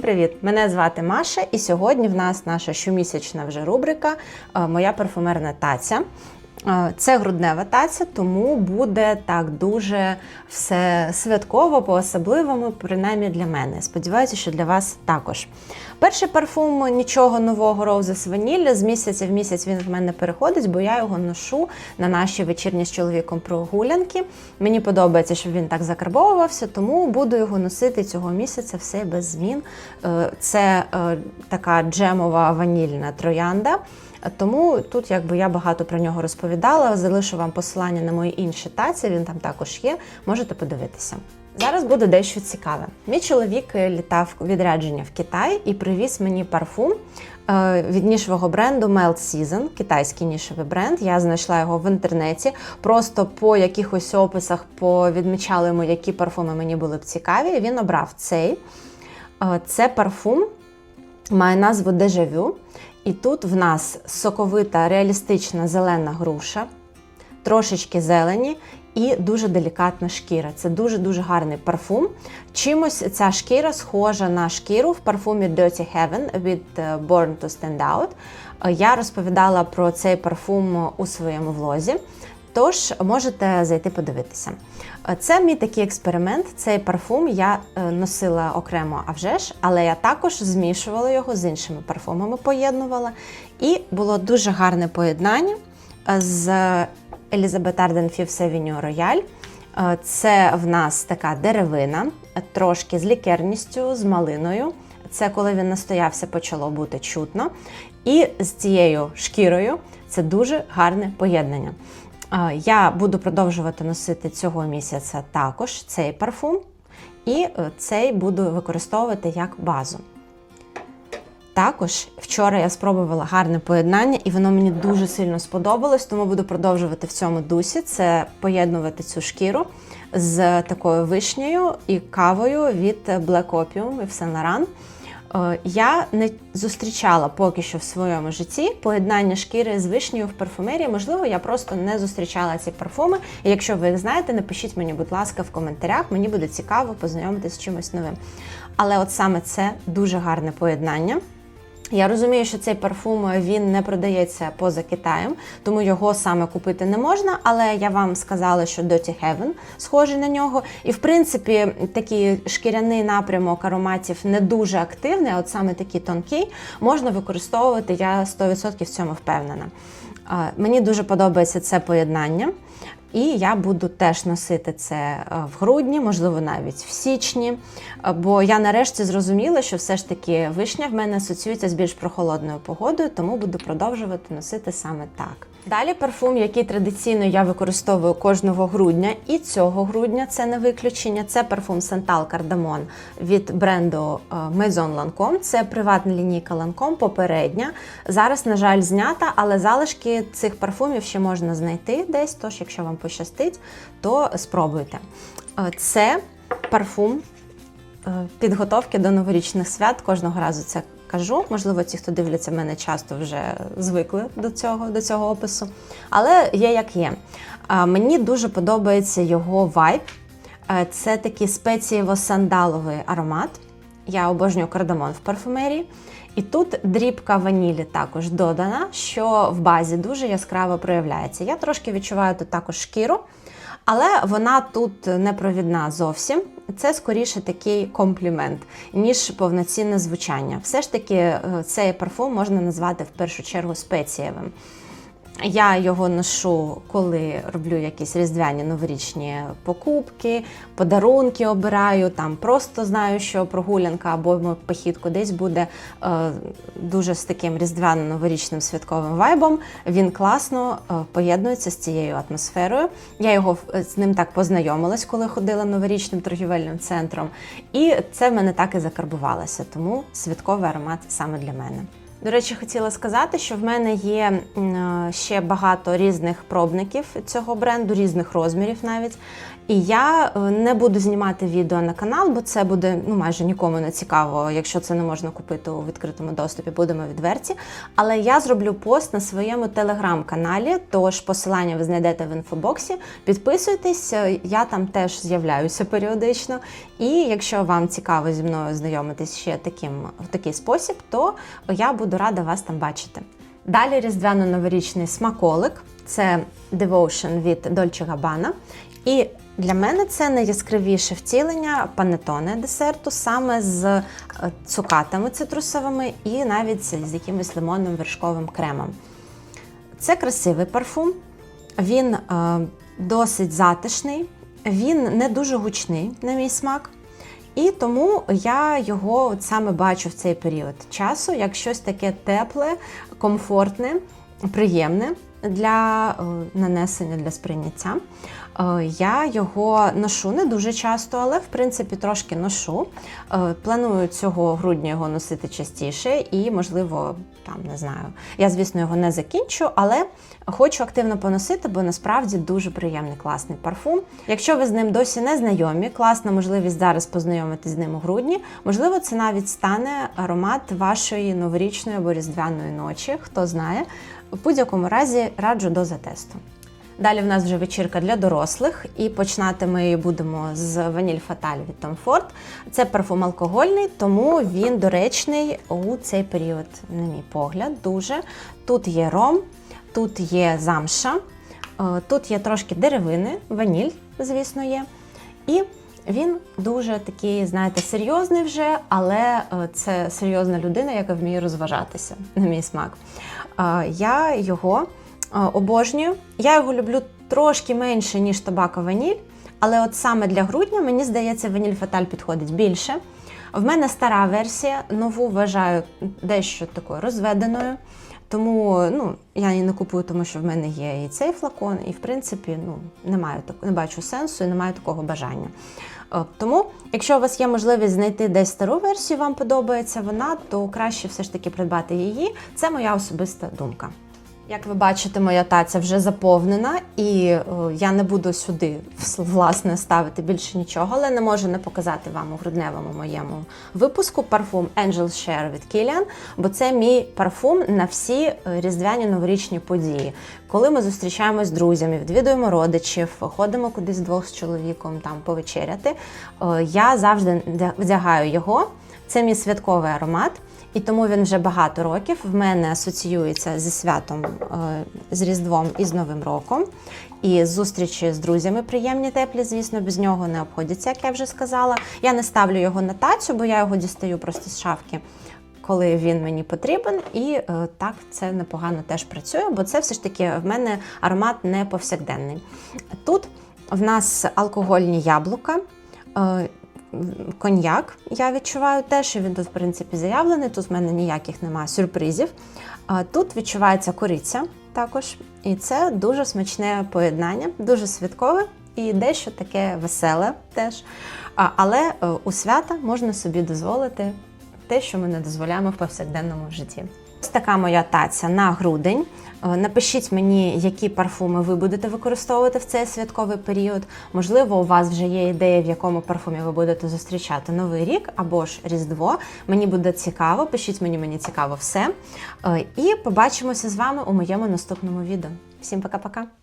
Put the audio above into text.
Привіт! Мене звати Маша, і сьогодні в нас наша щомісячна вже рубрика е, Моя парфумерна таця. Е, Це груднева таця, тому буде так дуже все святково, по-особливому, принаймні для мене. Сподіваюся, що для вас також. Перший парфум нічого нового Roses Vanilla. З місяця в місяць він в мене переходить, бо я його ношу на наші вечірні з чоловіком прогулянки. Мені подобається, щоб він так закарбовувався, тому буду його носити цього місяця все без змін. Е, Це е, така джемова ванільна троянда. Тому тут якби я багато про нього розповідала. Залишу вам посилання на мої інші таці, він там також є. Можете подивитися. Зараз буде дещо цікаве. Мій чоловік е, літав відрядження в Китай і привіз мені парфум е, від нішевого бренду Melt Season, китайський нішевий бренд. Я знайшла його в інтернеті. Просто по якихось описах повідмічали йому, які парфуми мені були б цікаві. Він обрав цей. Е, Це парфум має назву Дежавю. І тут в нас соковита, реалістична зелена груша, трошечки зелені і дуже делікатна шкіра. Це дуже-дуже гарний парфум. Чимось ця шкіра схожа на шкіру в парфумі Dirty Heaven від е, Born to Stand Out. Е, Я розповідала про цей парфум у своєму влозі. Тож можете зайти подивитися. Це мій такий експеримент. Цей парфум я е, носила окремо, а вже ж, але я також змішувала його з іншими парфумами, поєднувала. І було дуже гарне поєднання е, з Elizabeth Arden Fifth Avenue Royal. Це в нас така деревина, трошки з лікерністю, з малиною. Це коли він настоявся, почало бути чутно. І з цією шкірою це дуже гарне поєднання. Я буду продовжувати носити цього місяця також цей парфум, і е, цей буду використовувати як базу. Також вчора я спробувала гарне поєднання, і воно мені дуже сильно сподобалось, тому буду продовжувати в цьому дусі. Це поєднувати цю шкіру з такою вишнею і кавою від Black Opium і Saint Laurent. Е, Я не зустрічала поки що в своєму житті поєднання шкіри з вишнею в парфумерії. Можливо, я просто не зустрічала ці парфуми. І якщо ви їх знаєте, напишіть мені, будь ласка, в коментарях. Мені буде цікаво познайомитися з чимось новим. Але от саме це дуже гарне поєднання. Я розумію, що цей парфум він не продається поза Китаєм, тому його саме купити не можна. Але я вам сказала, що Dirty Heaven схожий на нього. І в принципі, такий шкіряний напрямок ароматів не дуже активний, а от саме такий тонкий можна використовувати. Я 100% в цьому впевнена. Мені дуже подобається це поєднання. І я буду теж носити це е, в грудні, можливо, навіть в січні. Е, Бо я нарешті зрозуміла, що все ж таки вишня в мене асоціюється з більш прохолодною погодою, тому буду продовжувати носити саме так. Далі парфум, який традиційно я використовую кожного грудня, і цього грудня це не виключення. Це парфум Santal Cardamon від бренду е, Maison Lancome. Це приватна лінійка Lancome, попередня. Зараз, на жаль, знята, але залишки цих парфумів ще можна знайти десь. Тож, якщо вам пощастить, то спробуйте. Е, Це парфум е, підготовки до новорічних свят. Кожного разу це кажу. Можливо, ті, хто дивляться мене, часто вже звикли до цього, до цього опису. Але є як є. Мені дуже подобається його вайб. Е, Це такий спецієво-сандаловий аромат. Я обожнюю кардамон в парфумерії. І тут дрібка ванілі також додана, що в базі дуже яскраво проявляється. Я трошки відчуваю тут також шкіру, але вона тут не провідна зовсім. Це скоріше такий комплімент, ніж повноцінне звучання. Все ж таки, е, цей парфум можна назвати в першу чергу спецієвим. Я його ношу, коли роблю якісь різдвяні новорічні покупки, подарунки обираю. Там просто знаю, що прогулянка або похід кудись буде е, дуже з таким різдвяним новорічним святковим вайбом. Він класно е, поєднується з цією атмосферою. Я його е, з ним так познайомилась, коли ходила новорічним торгівельним центром. І це в мене так і закарбувалося. Тому святковий аромат саме для мене. До речі, хотіла сказати, що в мене є е, ще багато різних пробників цього бренду, різних розмірів навіть. І я е, не буду знімати відео на канал, бо це буде ну майже нікому не цікаво, якщо це не можна купити у відкритому доступі, будемо відверті. Але я зроблю пост на своєму телеграм-каналі, тож посилання ви знайдете в інфобоксі. Підписуйтесь, е, я там теж з'являюся періодично. І якщо вам цікаво зі мною знайомитись ще таким в такий спосіб, то я буду рада вас там бачити. Далі різдвяно-новорічний смаколик це Devotion від Dolce Gabbana. І для мене це найяскравіше втілення панетоне десерту саме з е, цукатами цитрусовими і навіть з якимось лимонним вершковим кремом. Це красивий парфум, він е, досить затишний, він не дуже гучний, на мій смак. І тому я його от саме бачу в цей період часу як щось таке тепле, комфортне, приємне для е, нанесення, для сприйняття. Е, Я його ношу не дуже часто, але в принципі трошки ношу. Е, Планую цього грудня його носити частіше і, можливо, там не знаю. Я, звісно, його не закінчу, але хочу активно поносити, бо насправді дуже приємний класний парфум. Якщо ви з ним досі не знайомі, класна можливість зараз познайомитись з ним у грудні. Можливо, це навіть стане аромат вашої новорічної або різдвяної ночі, хто знає. В будь-якому разі раджу до затесту. Далі в нас вже вечірка для дорослих, і починати ми її будемо з Ваніль Фаталь від Tom Ford. Це парфум алкогольний, тому він доречний у цей період, на мій погляд, дуже. Тут є ром, тут є замша, е, тут є трошки деревини, ваніль, звісно, є. І він дуже такий, знаєте, серйозний вже, але е, це серйозна людина, яка вміє розважатися, на мій смак. Е, Я його обожнюю. Я його люблю трошки менше, ніж табака ваніль, але от саме для грудня, мені здається, ваніль фаталь підходить більше. В мене стара версія, нову вважаю дещо такою розведеною. Тому ну, я її не купую, тому що в мене є і цей флакон, і в принципі ну, не, маю, так- не бачу сенсу і не маю такого бажання. Е, Тому, якщо у вас є можливість знайти десь стару версію, вам подобається вона, то краще все ж таки придбати її. Це моя особиста думка. Як ви бачите, моя таця вже заповнена, і е, я не буду сюди власне ставити більше нічого, але не можу не показати вам у грудневому моєму випуску парфум Angel Share від Kilian, бо це мій парфум на всі е, різдвяні новорічні події. Коли ми зустрічаємось з друзями, відвідуємо родичів, ходимо кудись вдвох з чоловіком там повечеряти. е, Я завжди вдягаю його. Це мій святковий аромат. І тому він вже багато років в мене асоціюється зі святом, е, з Різдвом і з Новим роком. І зустрічі з друзями приємні, теплі, звісно, без нього не обходяться, як я вже сказала. Я не ставлю його на тацю, бо я його дістаю просто з шафки, коли він мені потрібен. І е, так це непогано теж працює, бо це все ж таки в мене аромат не повсякденний. Тут в нас алкогольні яблука. е, коньяк я відчуваю теж, і він тут, в принципі, заявлений. Тут в мене ніяких немає сюрпризів. Тут відчувається кориця також. І це дуже смачне поєднання, дуже святкове і дещо таке веселе теж. Але е, у свята можна собі дозволити те, що ми не дозволяємо в повсякденному житті. Ось така моя таця на грудень. Е, Напишіть мені, які парфуми ви будете використовувати в цей святковий період. Можливо, у вас вже є ідея, в якому парфумі ви будете зустрічати новий рік або ж Різдво. Мені буде цікаво, пишіть мені, мені цікаво все. Е, І побачимося з вами у моєму наступному відео. Всім пока-пока!